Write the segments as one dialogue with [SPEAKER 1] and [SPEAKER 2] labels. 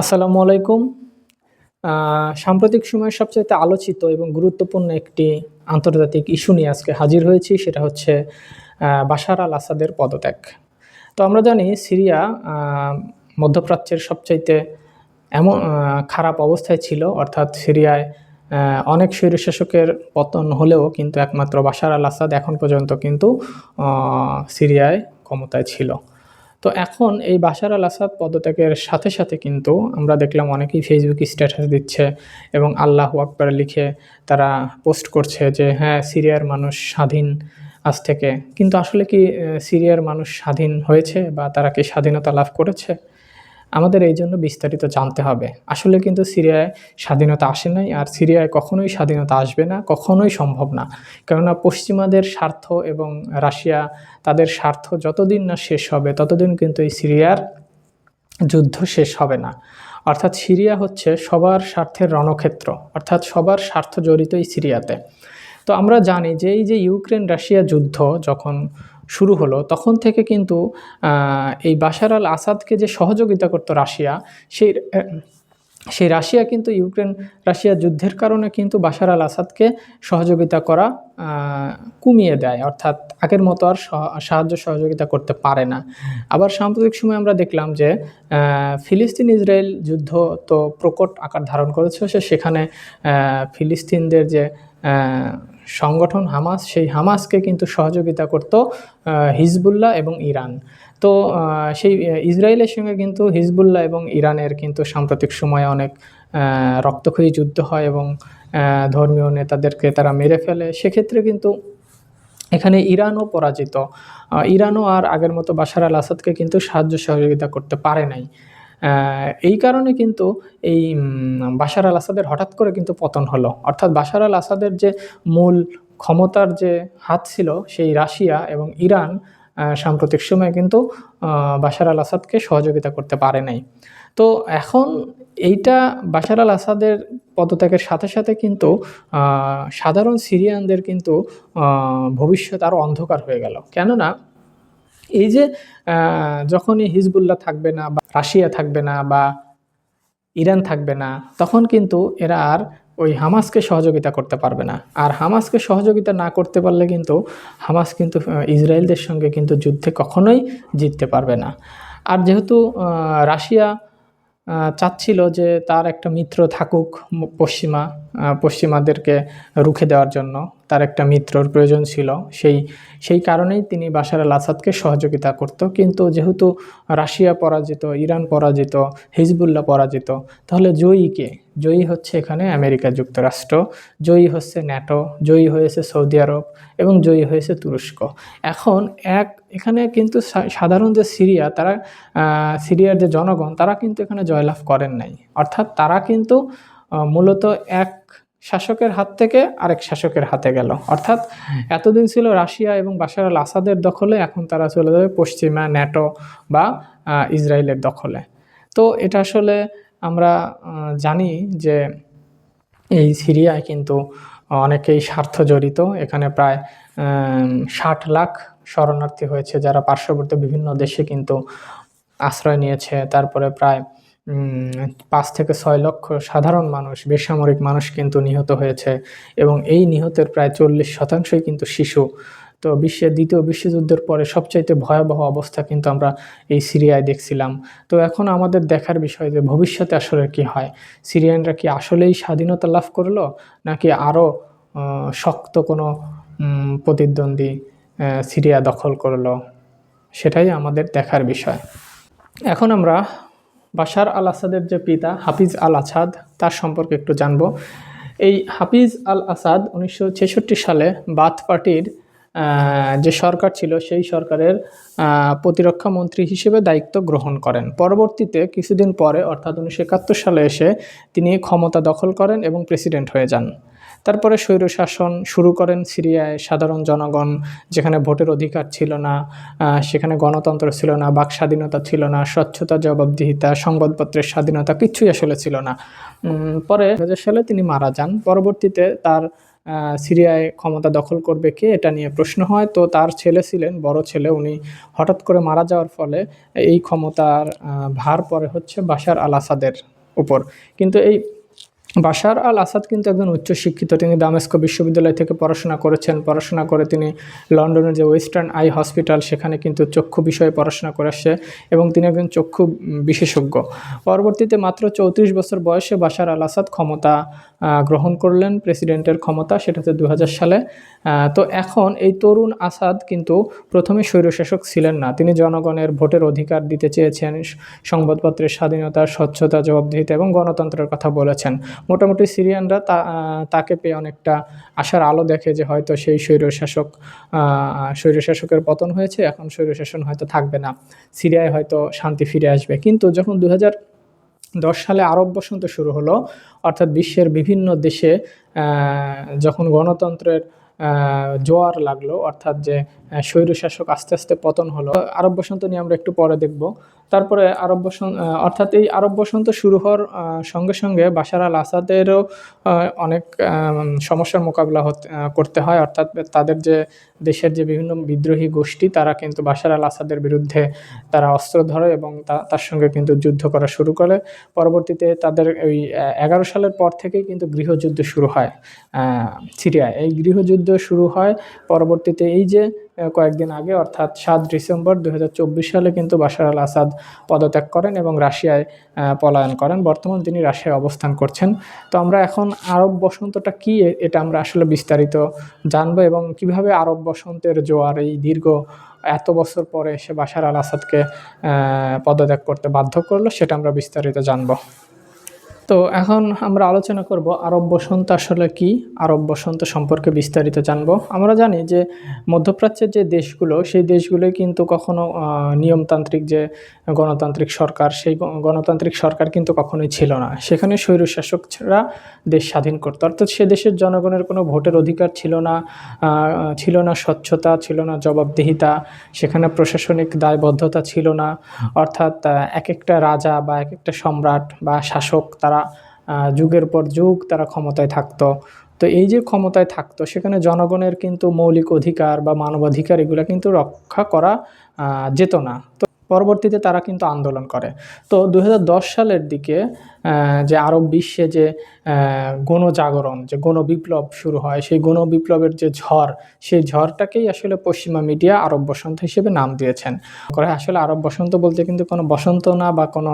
[SPEAKER 1] আসসালামু আলাইকুম। সাম্প্রতিক সময়ে সবচেয়ে আলোচিত এবং গুরুত্বপূর্ণ একটি আন্তর্জাতিক ইস্যু নিয়ে আজকে হাজির হয়েছি, সেটা হচ্ছে বাশার আল আসাদের পদত্যাগ। তো আমরা জানি সিরিয়া মধ্যপ্রাচ্যের সবচাইতে এমন খারাপ অবস্থায় ছিল, অর্থাৎ সিরিয়ায় অনেক স্বৈরশাসকের পতন হলেও কিন্তু একমাত্র বাশার আল আসাদ এখন পর্যন্ত কিন্তু সিরিয়ায় ক্ষমতায় ছিল। তো এখন এই বাশার আল আসাদ পদত্যাগের সাথে সাথে কিন্তু আমরা দেখলাম অনেকেই ফেসবুক স্ট্যাটাস দিচ্ছে এবং আল্লাহ আকবর লিখে তারা পোস্ট করছে যে হ্যাঁ সিরিয়ার মানুষ স্বাধীন আজ থেকে। কিন্তু আসলে কি সিরিয়ার মানুষ স্বাধীন হয়েছে বা তারা কি স্বাধীনতা লাভ করেছে? আমাদের এই জন্য বিস্তারিত জানতে হবে। আসলে কিন্তু সিরিয়ায় স্বাধীনতা আসে নাই আর সিরিয়ায় কখনোই স্বাধীনতা আসবে না, কখনোই সম্ভব না। কেননা পশ্চিমাদের স্বার্থ এবং রাশিয়া তাদের স্বার্থ যতদিন না শেষ হবে, ততদিন কিন্তু এই সিরিয়ার যুদ্ধ শেষ হবে না। অর্থাৎ সিরিয়া হচ্ছে সবার স্বার্থের রণক্ষেত্র, অর্থাৎ সবার স্বার্থ জড়িত এই সিরিয়াতে। তো আমরা জানি যে এই যে ইউক্রেন রাশিয়া যুদ্ধ যখন শুরু হলো, তখন থেকে কিন্তু এই বাশার আল আসাদকে যে সহযোগিতা করতো রাশিয়া, সেই সেই রাশিয়া কিন্তু ইউক্রেন, রাশিয়া যুদ্ধের কারণে কিন্তু বাশার আল আসাদকে সহযোগিতা করা কমিয়ে দেয়। অর্থাৎ আগের মতো আর সাহায্য সহযোগিতা করতে পারে না। আবার সাম্প্রতিক সময় আমরা দেখলাম যে ফিলিস্তিন ইসরায়েল যুদ্ধ তো প্রকট আকার ধারণ করেছে, সে সেখানে ফিলিস্তিনদের যে সংগঠন হামাস, সেই হামাসকে কিন্তু সহযোগিতা করত হিজবুল্লাহ এবং ইরান। তো সেই ইসরায়েলের সঙ্গে কিন্তু হিজবুল্লাহ এবং ইরানের কিন্তু সাম্প্রতিক সময়ে অনেক রক্তক্ষয়ী যুদ্ধ হয় এবং ধর্মীয় নেতাদেরকে তারা মেরে ফেলে। সেক্ষেত্রে কিন্তু এখানে ইরানও পরাজিত। ইরানও আর আগের মতো বাশার আল আসাদকে কিন্তু সাহায্য সহযোগিতা করতে পারে নাই। এই কারণে কিন্তু এই বাশার আল আসাদের হঠাৎ করে কিন্তু পতন হলো। অর্থাৎ বাশার আল আসাদের যে মূল ক্ষমতার যে হাত ছিল, সেই রাশিয়া এবং ইরান সাম্প্রতিক সময়ে কিন্তু বাশার আল আসাদকে সহযোগিতা করতে পারে নাই। তো এখন এইটা বাশার আল আসাদের পদত্যাগের সাথে সাথে কিন্তু সাধারণ সিরিয়ানদের কিন্তু ভবিষ্যৎ আরও অন্ধকার হয়ে গেল। কেননা এই যে যখনই হিজবুল্লাহ থাকবে না বা রাশিয়া থাকবে না বা ইরান থাকবে না, তখন কিন্তু এরা আর ওই হামাসকে সহযোগিতা করতে পারবে না। আর হামাসকে সহযোগিতা না করতে পারলে কিন্তু হামাস কিন্তু ইসরায়েলদের সঙ্গে কিন্তু যুদ্ধে কখনোই জিততে পারবে না। আর যেহেতু রাশিয়া চাচ্ছিল যে তার একটা মিত্র থাকুক পশ্চিমা পশ্চিমাদেরকে রুখে দেওয়ার জন্য তার একটা মিত্রর প্রয়োজন ছিল। সেই সেই কারণেই তিনি বাশার আল আসাদকে সহযোগিতা করত। কিন্তু যেহেতু রাশিয়া পরাজিত, ইরান পরাজিত, হিজবুল্লাহ পরাজিত, তাহলে জয়ী কে? জয়ী হচ্ছে এখানে আমেরিকা যুক্তরাষ্ট্র, জয়ী হচ্ছে ন্যাটো, জয়ী হয়েছে সৌদি আরব এবং জয়ী হয়েছে তুরস্ক। এখন এক, এখানে কিন্তু সাধারণ যে সিরিয়া, তারা সিরিয়ার যে জনগণ, তারা কিন্তু এখানে জয়লাভ করেন নাই। অর্থাৎ তারা কিন্তু মূলত এক শাসকের হাত থেকে আরেক শাসকের হাতে গেল। অর্থাৎ এতদিন ছিল রাশিয়া এবং বাশার আল আসাদের দখলে, এখন তারা চলে যাবে পশ্চিমা, ন্যাটো বা ইসরায়েলের দখলে। তো এটা আসলে আমরা জানি যে এই সিরিয়ায় কিন্তু অনেকেই স্বার্থ জড়িত। এখানে প্রায় ষাট লাখ শরণার্থী হয়েছে যারা পার্শ্ববর্তী বিভিন্ন দেশে কিন্তু আশ্রয় নিয়েছে। তারপরে প্রায় পাঁচ থেকে ছয় লক্ষ সাধারণ মানুষ, বেসামরিক মানুষ কিন্তু নিহত হয়েছে এবং এই নিহতের প্রায় চল্লিশ শতাংশই কিন্তু শিশু। তো বিশ্বের দ্বিতীয় বিশ্বযুদ্ধের পরে সবচাইতে ভয়াবহ অবস্থা কিন্তু আমরা এই সিরিয়ায় দেখছিলাম। তো এখন আমাদের দেখার বিষয় যে ভবিষ্যতে আসলে কি হয়? সিরিয়ানরা কি আসলেই স্বাধীনতা লাভ করল, নাকি আরও শক্ত কোনো প্রতিদ্বন্দ্বী সিরিয়া দখল করল? সেটাই আমাদের দেখার বিষয়। এখন আমরা বাশার আল আসাদের যে পিতা হাফিজ আল আসাদ তার সম্পর্কে একটু জানব। এই হাফিজ আল আসাদ উনিশশো ছেষট্টি সালে বাথ পার্টির যে সরকার ছিল, সেই সরকারের প্রতিরক্ষা মন্ত্রী হিসেবে দায়িত্ব গ্রহণ করেন। পরবর্তীতে কিছুদিন পরে, অর্থাৎ উনিশশো একাত্তর সালে এসে তিনি ক্ষমতা দখল করেন এবং প্রেসিডেন্ট হয়ে যান। তারপরে স্বৈরশাসন শুরু করেন সিরিয়ায় সাধারণ জনগণ, যেখানে ভোটের অধিকার ছিল না সেখানে গণতন্ত্র ছিল না, বাক স্বাধীনতা ছিল না, স্বচ্ছতা, জবাবদিহিতা, সংবাদপত্রের স্বাধীনতা কিছুই আসলে ছিল না। পরে দু হাজার সালে তিনি মারা যান। পরবর্তীতে তার সিরিয়ায় ক্ষমতা দখল করবে কে এটা নিয়ে প্রশ্ন হয়। তো তার ছেলে ছিলেন, বড় ছেলে, উনি হঠাৎ করে মারা যাওয়ার ফলে এই ক্ষমতার ভার পরে হচ্ছে বাশার আল আসাদের উপর। কিন্তু এই বাশার আল আসাদ কিন্তু একজন উচ্চশিক্ষিত। তিনি দামেস্কো বিশ্ববিদ্যালয় থেকে পড়াশোনা করেছেন। পড়াশোনা করে তিনি লন্ডনের যে ওয়েস্টার্ন আই হসপিটাল, সেখানে কিন্তু চক্ষু বিষয়ে পড়াশোনা করে আসছে এবং তিনি একজন চক্ষু বিশেষজ্ঞ। পরবর্তীতে মাত্র চৌত্রিশ বছর বয়সে বাশার আল আসাদ ক্ষমতা গ্রহণ করলেন। প্রেসিডেন্টের ক্ষমতা সেটাতে দু হাজার সালে। তো এখন এই তরুণ আসাদ কিন্তু প্রথমে স্বৈরশাসক ছিলেন না। তিনি জনগণের ভোটের অধিকার দিতে চেয়েছেন, সংবাদপত্রের স্বাধীনতা, স্বচ্ছতা, জবাবদিহিতা এবং গণতন্ত্রের কথা বলেছেন। মোটামুটি সিরিয়ানরা তাকে পেয়ে অনেকটা আশার আলো দেখে যে হয়তো সেই স্বৈরশাসক স্বৈরশাসকের পতন হয়েছে, এখন স্বৈরশাসন হয়তো থাকবে না। সিরিয়ায় হয়তো শান্তি ফিরে আসবে। কিন্তু যখন দু দশ সালে আরব বসন্ত শুরু হলো, অর্থাৎ বিশ্বের বিভিন্ন দেশে যখন গণতন্ত্রের জোয়ার লাগল অর্থাৎ যে স্বৈরশাসক আস্তে আস্তে পতন হলো। আরব বসন্ত নিয়ে আমরা একটু পরে দেখব। তারপরে আরব বসন্ত অর্থাৎ এই আরব বসন্ত শুরু হওয়ার সঙ্গে সঙ্গে বাশার আল আসাদেরও অনেক সমস্যার মোকাবিলা করতে হয়। অর্থাৎ তাদের যে দেশের যে বিভিন্ন বিদ্রোহী গোষ্ঠী, তারা কিন্তু বাশার আল আসাদের বিরুদ্ধে তারা অস্ত্র ধরে এবং তার সঙ্গে কিন্তু যুদ্ধ করা শুরু করে। পরবর্তীতে তাদের ওই এগারো সালের পর থেকেই কিন্তু গৃহযুদ্ধ শুরু হয় সিরিয়ায়। এই গৃহযুদ্ধ শুরু হয়, পরবর্তীতে এই যে কয়েকদিন আগে, অর্থাৎ সাত ডিসেম্বর দু হাজার চব্বিশ সালে কিন্তু বাশার আল আসাদ পদত্যাগ করেন এবং রাশিয়ায় পলায়ন করেন। বর্তমান তিনি রাশিয়ায় অবস্থান করছেন। তো আমরা এখন আরব বসন্তটা কি এটা আমরা আসলে বিস্তারিত জানব এবং কীভাবে আরব বসন্তের জোয়ার এই দীর্ঘ এত বছর পরে এসে বাশার আল আসাদকে পদত্যাগ করতে বাধ্য করল, সেটা আমরা বিস্তারিত জানব। তো এখন আমরা আলোচনা করব আরব বসন্ত আসলে কি? আরব বসন্ত সম্পর্কে বিস্তারিত জানব। আমরা জানি যে মধ্যপ্রাচ্যের যে দেশগুলো, সেই দেশগুলোই কিন্তু কখনো নিয়মতান্ত্রিক যে গণতান্ত্রিক সরকার, সেই গণতান্ত্রিক সরকার কিন্তু কখনোই ছিল না। সেখানে স্বৈরশাসকরা দেশ স্বাধীন করতো। অর্থাৎ সে দেশের জনগণের কোনো ভোটের অধিকার ছিল না ছিল না স্বচ্ছতা, ছিল না জবাবদিহিতা, সেখানে প্রশাসনিক দায়বদ্ধতা ছিল না। অর্থাৎ এক একটা রাজা বা এক একটা সম্রাট বা শাসক তারা যুগের পর যুগ তারা ক্ষমতায় থাকতো। তো এই যে ক্ষমতায় থাকতো, সেখানে জনগণের কিন্তু মৌলিক অধিকার বা মানবাধিকার এগুলো কিন্তু রক্ষা করা যেত না। তো পরবর্তীতে তারা কিন্তু আন্দোলন করে। তো দুই হাজার দশ সালের দিকে যে আরব বিশ্বে যে গণজাগরণ, যে গণবিপ্লব শুরু হয়, সেই গণবিপ্লবের যে ঝড়, সেই ঝড়টাকেই আসলে পশ্চিমা মিডিয়া আরব বসন্ত হিসেবে নাম দিয়েছেন। করে আসলে আরব বসন্ত বলতে কিন্তু কোনো বসন্ত না বা কোনো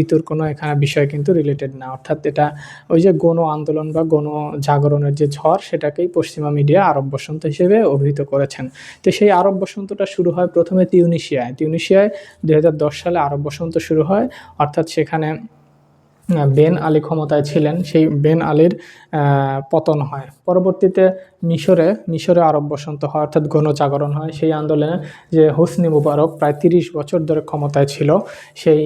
[SPEAKER 1] ঋতুর কোনো এখানে বিষয় কিন্তু রিলেটেড না। অর্থাৎ এটা ওই যে গণ আন্দোলন বা গণ জাগরণের যে ঝড়, সেটাকেই পশ্চিমা মিডিয়া আরব বসন্ত হিসেবে অভিহিত করেছেন। তো সেই আরব বসন্তটা শুরু হয় প্রথমে তিউনিশিয়ায়। তিউনিশিয়ায় দু হাজার দশ সালে আরব বসন্ত শুরু হয়। অর্থাৎ সেখানে বেন আলী ক্ষমতায় ছিলেন, সেই বেন আলীর পতন হয়। পরবর্তীতে মিশরে মিশরে আরব বসন্ত হয়, অর্থাৎ গণজাগরণ হয়। সেই আন্দোলনে যে হুসনি মুবারক প্রায় তিরিশ বছর ধরে ক্ষমতায় ছিল, সেই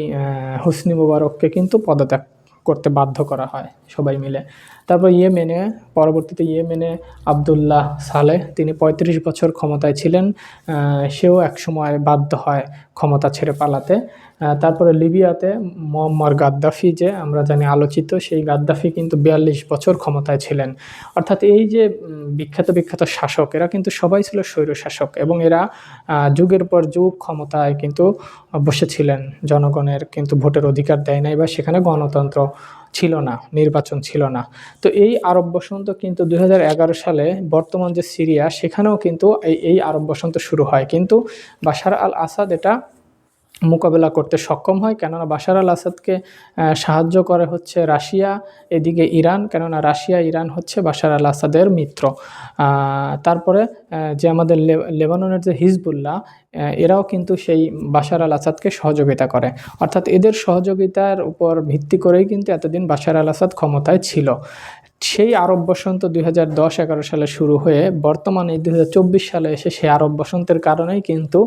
[SPEAKER 1] হুসনি মুবারককে কিন্তু পদত্যাগ করতে বাধ্য করা হয় সবাই মিলে। তারপর ইয়েমেনে, পরবর্তীতে ইয়েমেনে আবদুল্লাহ সালেহ, তিনি পঁয়ত্রিশ বছর ক্ষমতায় ছিলেন। সেও একসময় বাধ্য হয় ক্ষমতা ছেড়ে পালাতে। তারপরে লিবিয়াতে মোয়াম্মার গাদ্দাফি যে আমরা জানি আলোচিত, সেই গাদ্দাফি কিন্তু বিয়াল্লিশ বছর ক্ষমতায় ছিলেন। অর্থাৎ এই যে বিখ্যাত বিখ্যাত শাসক, এরা কিন্তু সবাই ছিল স্বৈর শাসক এবং এরা যুগের পর যুগ ক্ষমতায় কিন্তু বসেছিলেন। জনগণের কিন্তু ভোটের অধিকার দেয় নাই বা সেখানে গণতন্ত্র ছিল না, নির্বাচন ছিল না। তো এই আরব বসন্ত কিন্তু দু হাজার এগারো সালে বর্তমান যে সিরিয়া, সেখানেও কিন্তু এই এই আরব বসন্ত শুরু হয়। কিন্তু বাশার আল আসাদ এটা মোকাবেলা করতে সক্ষম হয়, কেননা বাশার আল আসাদকে সাহায্য করে হচ্ছে রাশিয়া, এদিকে ইরান, কেননা রাশিয়া, ইরান হচ্ছে বাশার আল আসাদের মিত্র। তারপরে যে আমাদের লেবাননের যে হিজবুল্লাহ এরাও কিন্তু সেই বাশার আল আসাদকে সহযোগিতা করে। অর্থাৎ এদের সহযোগিতার উপর ভিত্তি করেই কিন্তু এতদিন বাশার আল আসাদ ক্ষমতায় ছিল। সেই আরব বসন্ত দুই হাজার দশ এগারো সালে শুরু হয়ে বর্তমানে দুই হাজার চব্বিশ সালে এসে সেই আরব বসন্তের কারণেই কিন্তু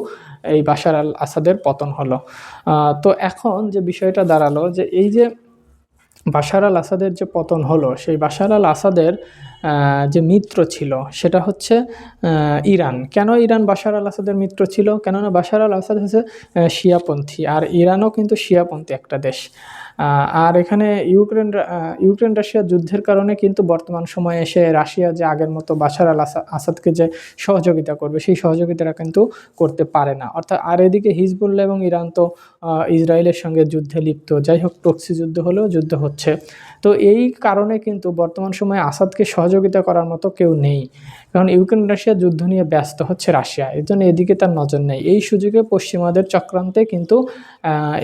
[SPEAKER 1] এই বাশার আল আসাদের পতন হলো। তো এখন যে বিষয়টা দাঁড়াল যে এই যে বাশার আল আসাদের যে পতন হলো, সেই বাশার আল আসাদের যে মিত্র ছিল সেটা হচ্ছে ইরান। কেন ইরান বাশার আল আসাদের মিত্র ছিল? কেননা বাশার আল আসাদ হচ্ছে শিয়াপন্থী। আর ইরানও কিন্তু শিয়াপন্থী একটা দেশ। আর এখানে ইউক্রেন ইউক্রেন রাশিয়া যুদ্ধের কারণে কিন্তু বর্তমান সময়ে এসে রাশিয়া যে আগের মতো বাশার আল আসাদকে যে সহযোগিতা করবে, সেই সহযোগিতাটা কিন্তু করতে পারে না। অর্থাৎ, আর এদিকে হিজবুল্লাহ এবং ইরান তো ইসরায়েলের সঙ্গে যুদ্ধে লিপ্ত। যাই হোক, প্রক্সি যুদ্ধ হলেও যুদ্ধ হচ্ছে। তো এই কারণে কিন্তু বর্তমান সময়ে আসাদকে সহযোগিতা করার মতো কেউ নেই। কারণ, ইউক্রেন রাশিয়া যুদ্ধ নিয়ে ব্যস্ত হচ্ছে রাশিয়া। এর জন্য এদিকে তার নজর নেই। এই সুযোগে পশ্চিমাদের চক্রান্তে কিন্তু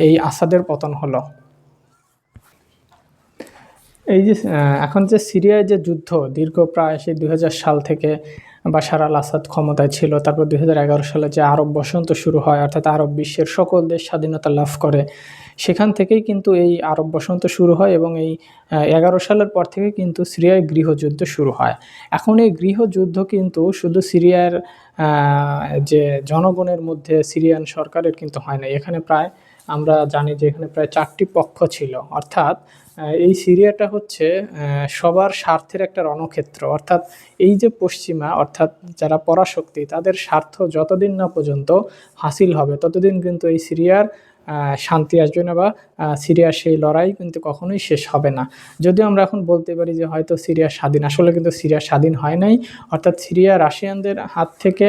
[SPEAKER 1] এই আসাদের পতন হলো। এই যে এখন যে সিরিয়ায় যে যুদ্ধ দীর্ঘ প্রায় সেই দু হাজার সাল থেকে বাশার আল আসাদ ক্ষমতায় ছিল, তারপর দুই হাজার এগারো সালে যে আরব বসন্ত শুরু হয়, অর্থাৎ আরব বিশ্বের সকল দেশ স্বাধীনতা লাভ করে, সেখান থেকেই কিন্তু এই আরব বসন্ত শুরু হয় এবং এই এগারো সালের পর থেকে কিন্তু সিরিয়ায় গৃহযুদ্ধ শুরু হয়। এখন এই গৃহযুদ্ধ কিন্তু শুধু সিরিয়ার যে জনগণের মধ্যে সিরিয়ান সরকারের কিন্তু হয় না এখানে প্রায়, আমরা জানি যে এখানে প্রায় চারটি পক্ষ ছিল, অর্থাৎ এই সিরিয়াটা হচ্ছে সবার স্বার্থের একটা রণক্ষেত্র। অর্থাৎ এই যে পশ্চিমা, অর্থাৎ যারা পরাশক্তি, তাদের স্বার্থ যতদিন না পর্যন্ত হাসিল হবে, ততদিন কিন্তু এই সিরিয়ার শান্তি আসবে না বা সিরিয়ার সেই লড়াই কিন্তু কখনোই শেষ হবে না। যদিও আমরা এখন বলতে পারি যে হয়তো সিরিয়া স্বাধীন, আসলে কিন্তু সিরিয়া স্বাধীন হয় নাই। অর্থাৎ সিরিয়া রাশিয়ানদের হাত থেকে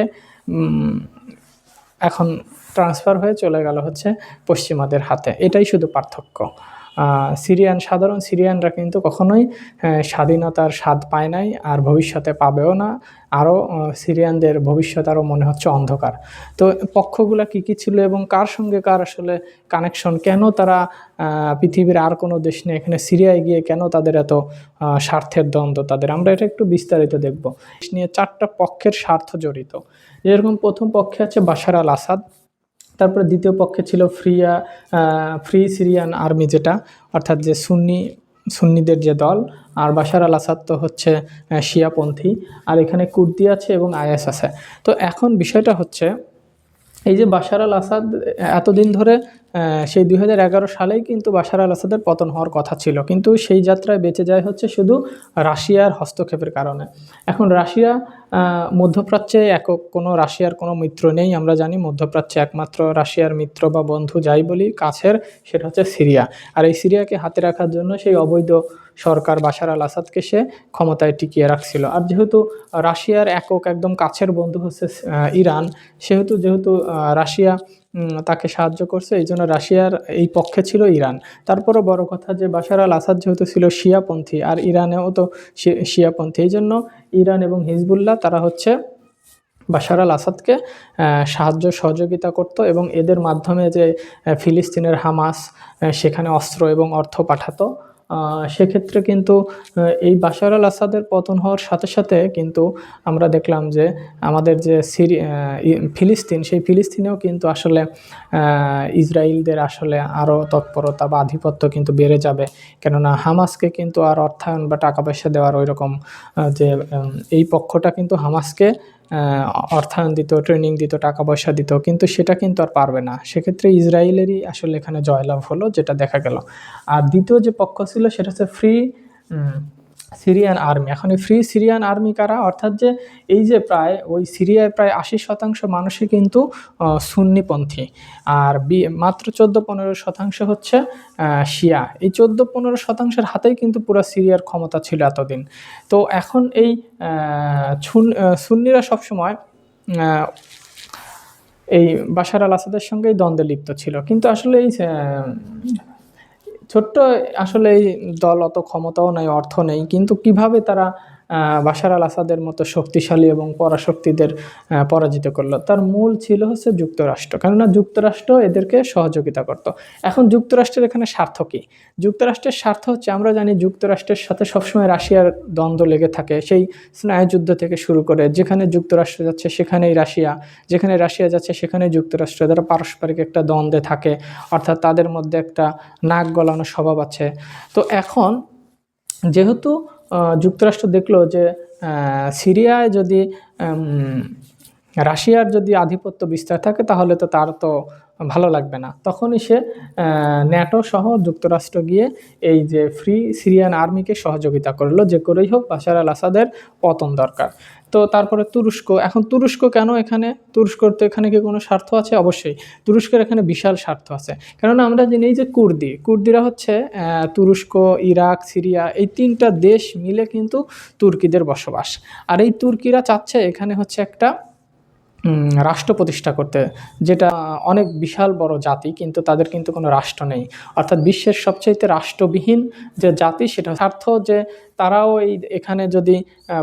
[SPEAKER 1] এখন ট্রান্সফার হয়ে চলে গেল হচ্ছে পশ্চিমাদের হাতে। এটাই শুধু পার্থক্য। সিরিয়ান, সাধারণ সিরিয়ানরা কিন্তু কখনোই স্বাধীনতার স্বাদ পায় নাই আর ভবিষ্যতে পাবেও না। আরও সিরিয়ানদের ভবিষ্যৎ আরও মনে হচ্ছে অন্ধকার। তো পক্ষগুলা কী কী ছিল এবং কার সঙ্গে কার আসলে কানেকশন কেন তারা পৃথিবীর আর কোনো দেশ নেই? এখানে সিরিয়ায় গিয়ে কেন তাদের এত স্বার্থের দ্বন্দ্ব? তাদের আমরা এটা একটু বিস্তারিত দেখব। নিয়ে চারটা পক্ষের স্বার্থ জড়িত। যেরকম প্রথম পক্ষে আছে বাশার আল আসাদ তারপরে দ্বিতীয় পক্ষে ছিল ফ্রিয়া ফ্রি সিরিয়ান আর্মি যেটা, অর্থাৎ যে সুন্নি, সুন্নিদের যে দল, আর বাশার আল আসাদ তো হচ্ছে শিয়াপন্থী, আর এখানে কুর্দি আছে এবং আইএস আছে। তো এখন বিষয়টা হচ্ছে, এই যে বাশার আল আসাদ, এতদিন ধরে সেই দুই হাজার এগারো সালেই কিন্তু বাশার আল আসাদের পতন হওয়ার কথা ছিল। কিন্তু সেই যাত্রায় বেঁচে যায় হচ্ছে শুধু রাশিয়ার হস্তক্ষেপের কারণে। এখন রাশিয়া মধ্যপ্রাচ্যে একক, কোনো রাশিয়ার কোনো মিত্র নেই, আমরা জানি মধ্যপ্রাচ্যে একমাত্র রাশিয়ার মিত্র বা বন্ধু যাই বলি কাছের, সেটা হচ্ছে সিরিয়া। আর এই সিরিয়াকে হাতে রাখার জন্য সেই অবৈধ সরকার বাশার আল আসাদকে সে ক্ষমতায় টিকিয়ে রাখছিল। আর যেহেতু রাশিয়ার একক একদম কাছের বন্ধু হচ্ছে ইরান, সেহেতু যেহেতু রাশিয়া তাকে সাহায্য করছে। এই জন্য রাশিয়ার এই পক্ষে ছিল ইরান। তারপরও বড় কথা যে বাশার আল আসাদ যেহেতু ছিল শিয়াপন্থী, আর ইরানেও তো শিয়াপন্থী। এই জন্য ইরান এবং হিজবুল্লাহ তারা হচ্ছে বাশার আল আসাদকে সাহায্য সহযোগিতা করত এবং এদের মাধ্যমে যে ফিলিস্তিনের হামাস সেখানে অস্ত্র এবং অর্থ পাঠাতো। সেক্ষেত্রে কিন্তু এই বাশার আল আসাদের পতন হওয়ার সাথে সাথে কিন্তু আমরা দেখলাম যে আমাদের যে সিরি ফিলিস্তিন, সেই ফিলিস্তিনেও কিন্তু আসলে ইসরায়েলদের আসলে আরও তৎপরতা বা আধিপত্য কিন্তু বেড়ে যাবে। কেননা হামাসকে কিন্তু আর অর্থায়ন বা টাকা পয়সা দেওয়ার ওই রকম যে এই পক্ষটা কিন্তু হামাসকে অর্থায়ন দিত ট্রেনিং দিত টাকা পয়সা দিত, কিন্তু সেটা কিন্তু আর পারবে না। সেক্ষেত্রে ইসরায়েলেরই আসলে এখানে জয়লাভ হলো, যেটা দেখা গেল। আর দ্বিতীয় যে পক্ষ ছিল, সেটা হচ্ছে ফ্রি সিরিয়ান আর্মি। এখন এই ফ্রি সিরিয়ান আর্মি কারা? অর্থাৎ যে এই যে প্রায় ওই সিরিয়ায় প্রায় আশি শতাংশ মানুষই কিন্তু সুন্নিপন্থী। আর বি, মাত্র চোদ্দ পনেরো শতাংশ হচ্ছে শিয়া। এই চোদ্দ পনেরো শতাংশের হাতেই কিন্তু পুরো সিরিয়ার ক্ষমতা ছিল এতদিন। তো এখন এই সুন্নিরা সবসময় এই বাশার আল আসাদের সঙ্গেই দ্বন্দ্বে লিপ্ত ছিল। কিন্তু আসলে এই ছোট্ট আসলে এই দল অত ক্ষমতাও নাই অর্থ নেই কিন্তু কীভাবে তারা বাশার আল আসাদের মতো শক্তিশালী এবং পরাশক্তিদের পরাজিত করল। তার মূল ছিল হচ্ছে যুক্তরাষ্ট্র। কেননা যুক্তরাষ্ট্র এদেরকে সহযোগিতা করত। এখন যুক্তরাষ্ট্রের এখানে স্বার্থ কী? যুক্তরাষ্ট্রের স্বার্থ হচ্ছে, আমরা জানি যুক্তরাষ্ট্রের সাথে সবসময় রাশিয়ার দ্বন্দ্ব লেগে থাকে। সেই স্নায়ুযুদ্ধ থেকে শুরু করে যেখানে যুক্তরাষ্ট্র যাচ্ছে সেখানেই রাশিয়া, যেখানে রাশিয়া যাচ্ছে সেখানে যুক্তরাষ্ট্র। তারা পারস্পরিক একটা দ্বন্দ্বে থাকে, অর্থাৎ তাদের মধ্যে একটা নাক গলানো স্বভাব আছে। তো এখন যেহেতু যুক্তরাষ্ট্র দেখল যে সিরিয়ায় যদি রাশিয়ার যদি আধিপত্য বিস্তার থাকে, তাহলে তো তার তো ভালো লাগবে না। তখনই সে ন্যাটো সহ যুক্তরাষ্ট্র গিয়ে এই যে ফ্রি সিরিয়ান আর্মিকে সহযোগিতা করল, যে করেই হোক বাশার আল আসাদের পতন দরকার। তো তারপরে তুরস্ক, এখন তুরস্ক কেন এখানে, তুরস্কর তো এখানে কি কোনো স্বার্থ আছে? অবশ্যই। তুরস্কের এখানে বিশাল স্বার্থ আছে। কেননা আমরা জানি যে কুর্দি, কুর্দিরা হচ্ছে তুরস্ক, ইরাক, সিরিয়া, এই তিনটা দেশ মিলে কিন্তু তুর্কিদের বসবাস। আর এই তুর্কিরা চাচ্ছে এখানে হচ্ছে একটা রাষ্ট্র প্রতিষ্ঠা করতে, যেটা অনেক বিশাল বড় জাতি, কিন্তু তাদের কিন্তু কোনো রাষ্ট্র নেই। অর্থাৎ বিশ্বের সবচাইতে রাষ্ট্রবিহীন যে জাতি, সেটা স্বার্থ যে তারাও এই এখানে যদি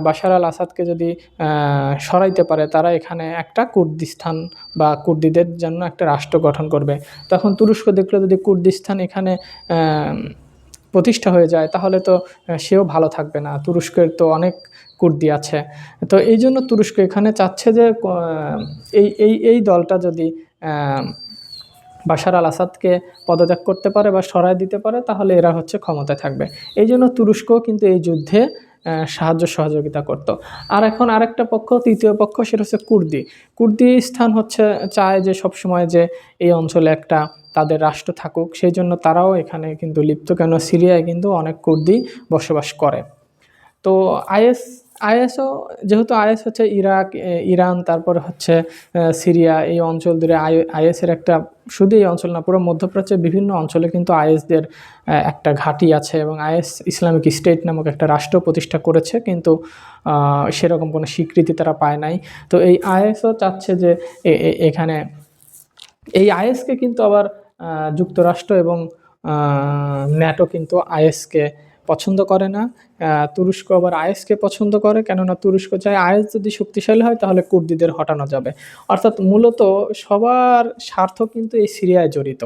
[SPEAKER 1] বাশার আল আসাদকে যদি সরাইতে পারে, তারা এখানে একটা কুর্দিস্তান বা কুর্দিদের জন্য একটা রাষ্ট্র গঠন করবে। তখন তুরস্ক দেখল যদি কুর্দিস্তান এখানে প্রতিষ্ঠা হয়ে যায়, তাহলে তো সেও ভালো থাকবে না। তুরস্কের তো অনেক কুর্দি আছে। তো এই জন্য তুরস্ক এখানে চাচ্ছে যে এই এই এই দলটা যদি বাশার আল আসাদকে পদত্যাগ করতে পারে বা সরায় দিতে পারে, তাহলে এরা হচ্ছে ক্ষমতায় থাকবে। এই জন্য তুরস্ক কিন্তু এই যুদ্ধে সাহায্য সহযোগিতা করত। আর এখন আরেকটা পক্ষ, তৃতীয় পক্ষ, সেটা হচ্ছে কুর্দি। কুর্দি স্থান হচ্ছে, চায় যে সবসময় যে এই অঞ্চলে একটা তাদের রাষ্ট্র থাকুক সেই জন্য তারাও এখানে কিন্তু লিপ্ত কেন সিরিয়ায় কিন্তু অনেক কুর্দি বসবাস করে। তো আইএস, আইএসও, যেহেতু আইএস হচ্ছে ইরাক ইরান, তারপর হচ্ছে সিরিয়া, এই অঞ্চল ধরে আই, আইএসের একটা, শুধু এই অঞ্চল না, পুরো মধ্যপ্রাচ্যের বিভিন্ন অঞ্চলে কিন্তু আইএসদের একটা ঘাঁটি আছে এবং আইএস ইসলামিক স্টেট নামক একটা রাষ্ট্র প্রতিষ্ঠা করেছে, কিন্তু সেরকম কোনো স্বীকৃতি তারা পায় নাই। তো এই আইএসও চাচ্ছে যে এখানে, এই আইএসকে কিন্তু আবার যুক্তরাষ্ট্র এবং ন্যাটো কিন্তু আইএসকে পছন্দ করে না। তুরস্ক আবার আইএসকে পছন্দ করে, কেননা তুরস্ক চায় আইএস যদি শক্তিশালী হয় তাহলে কুর্দিদের হটানো যাবে। অর্থাৎ মূলত সবার স্বার্থ কিন্তু এই সিরিয়ায় জড়িত।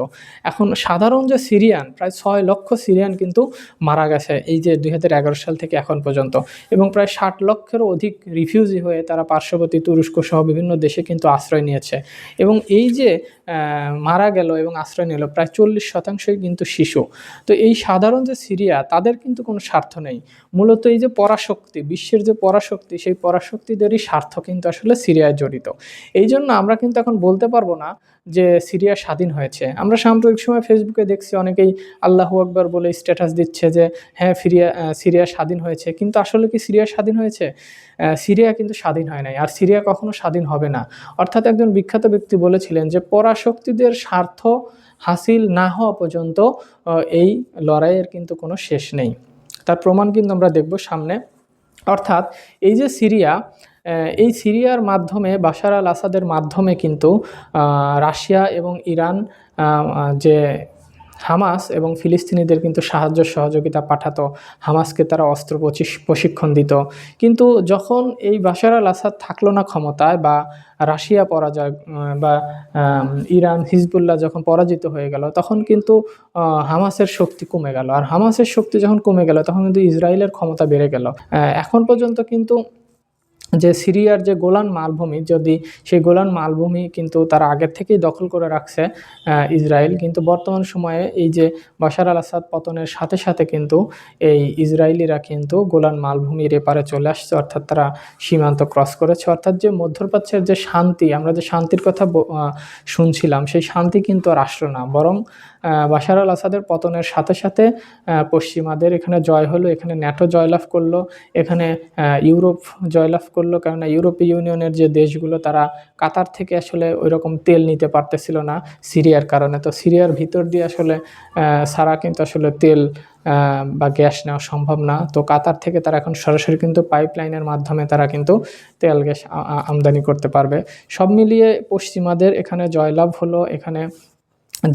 [SPEAKER 1] এখন সাধারণ যে সিরিয়ান, প্রায় ছয় লক্ষ সিরিয়ান কিন্তু মারা গেছে এই যে দু হাজার এগারো সাল থেকে এখন পর্যন্ত। এবং প্রায় ষাট লক্ষেরও অধিক রিফিউজি হয়ে তারা পার্শ্ববর্তী তুরস্ক সহ বিভিন্ন দেশে কিন্তু আশ্রয় নিয়েছে। এবং এই যে মারা গেল এবং আশ্রয় নিল, প্রায় চল্লিশ শতাংশই কিন্তু শিশু। তো এই সাধারণ যে সিরিয়া, তাদের কিন্তু কোনো স্বার্থ নেই। মূলত এই যে পরাশক্তি, বিশ্বের যে পরাশক্তি, সেই পরাশক্তিদেরই স্বার্থ কিন্তু আসলে সিরিয়ায় জড়িত। এই জন্য আমরা কিন্তু এখন বলতে পারব না যে সিরিয়া স্বাধীন হয়েছে। আমরা সাম্প্রতিক সময় ফেসবুকে দেখছি অনেকেই আল্লাহু আকবর বলে স্ট্যাটাস দিচ্ছে যে হ্যাঁ ফিরিয়া সিরিয়া স্বাধীন হয়েছে। কিন্তু আসলে কি সিরিয়া স্বাধীন হয়েছে? সিরিয়া কিন্তু স্বাধীন হয় নাই। আর সিরিয়া কখনো স্বাধীন হবে না। অর্থাৎ একজন বিখ্যাত ব্যক্তি বলেছিলেন যে, পরাশক্তিদের স্বার্থ হাসিল না হওয়া পর্যন্ত এই লড়াইয়ের কিন্তু কোনো শেষ নেই। তার প্রমাণ কিন্তু আমরা দেখব সামনে। অর্থাৎ এই যে সিরিয়া এই সিরিয়ার মাধ্যমে, বাশার আল আসাদের মাধ্যমে কিন্তু রাশিয়া এবং ইরান যে হামাস এবং ফিলিস্তিনিদের কিন্তু সাহায্য সহযোগিতা পাঠাতো। হামাসকে তারা অস্ত্র প্রশিক্ষণ দিত। কিন্তু যখন এই বাশার আল আসাদ থাকল না ক্ষমতায় বা রাশিয়া পরাজয় বা ইরান, হিজবুল্লাহ যখন পরাজিত হয়ে গেল, তখন কিন্তু হামাসের শক্তি কমে গেল। আর হামাসের শক্তি যখন কমে গেল, তখন কিন্তু ইসরায়েলের ক্ষমতা বেড়ে গেল। এখন পর্যন্ত কিন্তু যে সিরিয়ার যে গোলান মালভূমি, যদি সেই গোলান মালভূমি কিন্তু তারা আগের থেকেই দখল করে রাখছে ইসরায়েল, কিন্তু বর্তমান সময়ে এই যে বাশার আল আসাদ পতনের সাথে সাথে কিন্তু এই ইসরায়েলিরা কিন্তু গোলান মালভূমির এপারে চলে আসছে, অর্থাৎ তারা সীমান্ত ক্রস করেছে। অর্থাৎ যে মধ্যপ্রাচ্যের যে শান্তি, আমরা যে শান্তির কথা শুনছিলাম, সেই শান্তি কিন্তু আর আসলো না, বরং বাশার আল আসাদের পতনের সাথে সাথে পশ্চিমাদের এখানে জয় হলো, এখানে ন্যাটো জয়লাভ করল, এখানে ইউরোপ জয়লাভ করল, কেননা ইউরোপীয় ইউনিয়নের যে দেশগুলো, তারা কাতার থেকে আসলে ওই রকম তেল নিতে পারতেছিল না সিরিয়ার কারণে। তো সিরিয়ার ভিতর দিয়ে আসলে সারা কিন্তু আসলে তেল বা গ্যাস নেওয়া সম্ভব না। তো কাতার থেকে তারা এখন সরাসরি কিন্তু পাইপলাইনের মাধ্যমে তারা কিন্তু তেল, গ্যাস আমদানি করতে পারবে। সব মিলিয়ে পশ্চিমাদের এখানে জয়লাভ হলো, এখানে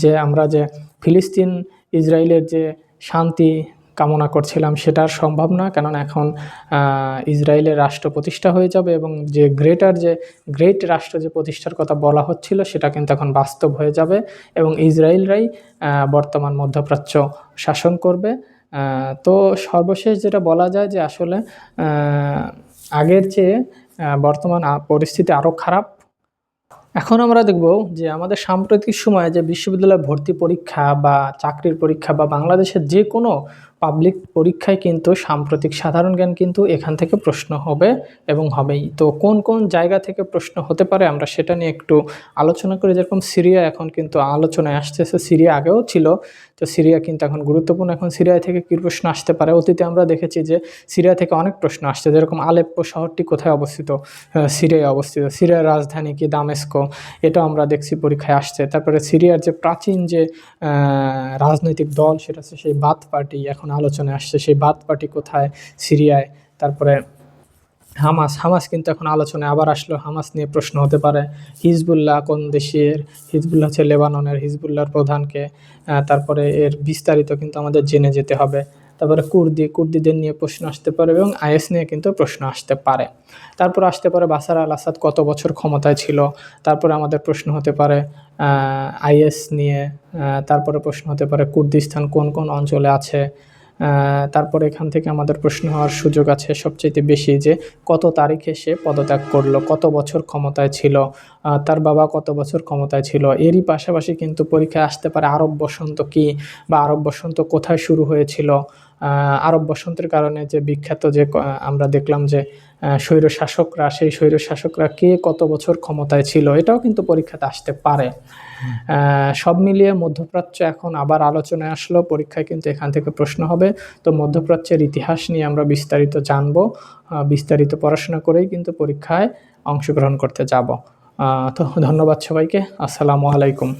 [SPEAKER 1] যে আমরা যে ফিলিস্তিন ইসরায়েলের যে শান্তি কামনা করছিলাম সেটা সম্ভব না, কেননা এখন ইসরায়েলের রাষ্ট্র প্রতিষ্ঠা হয়ে যাবে এবং যে গ্রেটার যে, গ্রেট রাষ্ট্র যে প্রতিষ্ঠার কথা বলা হচ্ছিল সেটা কিন্তু এখন বাস্তব হয়ে যাবে এবং ইসরায়েলরাই বর্তমান মধ্যপ্রাচ্য শাসন করবে। তো সর্বশেষ যেটা বলা যায় যে আসলে আগের চেয়ে বর্তমান পরিস্থিতি আরও খারাপ। এখন আমরা দেখব যে আমাদের সাম্প্রতিক সময়ে যে বিশ্ববিদ্যালয় ভর্তি পরীক্ষা বা চাকরির পরীক্ষা বা বাংলাদেশের যে কোনো পাবলিক পরীক্ষায় কিন্তু সাম্প্রতিক সাধারণ জ্ঞান কিন্তু এখান থেকে প্রশ্ন হবে এবং হবেই। তো কোন কোন জায়গা থেকে প্রশ্ন হতে পারে আমরা সেটা নিয়ে একটু আলোচনা করি। যেরকম সিরিয়া এখন কিন্তু আলোচনায় আসতেছে। সিরিয়া আগেও ছিল। তো সিরিয়া কিন্তু এখন গুরুত্বপূর্ণ। এখন সিরিয়া থেকে কী প্রশ্ন আসতে পারে? অতীতে আমরা দেখেছি যে সিরিয়া থেকে অনেক প্রশ্ন আসছে। যেরকম আলেপ্পো শহরটি কোথায় অবস্থিত? সিরিয়ায় অবস্থিত। সিরিয়ার রাজধানী কি দামেস্কো? এটা আমরা দেখছি পরীক্ষায় আসছে। তারপরে সিরিয়ার যে প্রাচীন যে রাজনৈতিক দল, সেটা হচ্ছে সেই বাথ পার্টি। এখন আলোচনায় আসছে, সেই বাদ পার্টি কোথায়? সিরিয়ায়। তারপরে হামাস হামাস কিন্তু এখন আলোচনায় আবার আসলো। হামাস নিয়ে প্রশ্ন হতে পারে, হিজবুল্লাহ কোন দেশের? হিজবুল্লাহ হচ্ছে লেবাননের হিজবুল্লাহর প্রধানকে। তারপরে এর বিস্তারিত কিন্তু আমাদের জেনে যেতে হবে। তারপরে কুর্দি, কুর্দিদের নিয়ে প্রশ্ন আসতে পারে এবং আইএস নিয়ে কিন্তু প্রশ্ন আসতে পারে। তারপর আসতে পারে বাসার আল আসাদ কত বছর ক্ষমতায় ছিল? তারপরে আমাদের প্রশ্ন হতে পারে আইএস নিয়ে তারপরে প্রশ্ন হতে পারে কুর্দিস্তান কোন কোন অঞ্চলে আছে? তারপরে এখান থেকে আমাদের প্রশ্ন হওয়ার সুযোগ আছে সবচেয়ে বেশি যে কত তারিখে সে পদত্যাগ করল, কত বছর ক্ষমতায় ছিল তার বাবা কত বছর ক্ষমতায় ছিল, এরই পাশাপাশি কিন্তু পরীক্ষায় আসতে পারে আরব বসন্ত কি বা আরব বসন্ত কোথায় শুরু হয়েছিল আরব বসন্তের কারণে যে বিখ্যাত যে আমরা দেখলাম যে স্বৈর শাসকরা সেই স্বৈর শাসকরা কে কত বছর ক্ষমতায় ছিল, এটাও কিন্তু পরীক্ষাতে আসতে পারে। সব মিলিয়ে মধ্যপ্রাচ্য এখন আবার আলোচনায় আসলো, পরীক্ষায় কিন্তু এখান থেকে প্রশ্ন হবে। তো মধ্যপ্রাচ্যের ইতিহাস নিয়ে আমরা বিস্তারিত জানব বিস্তারিত পড়াশোনা করেই কিন্তু পরীক্ষায় অংশগ্রহণ করতে যাব। তো ধন্যবাদ সবাইকে, আসসালামু আলাইকুম।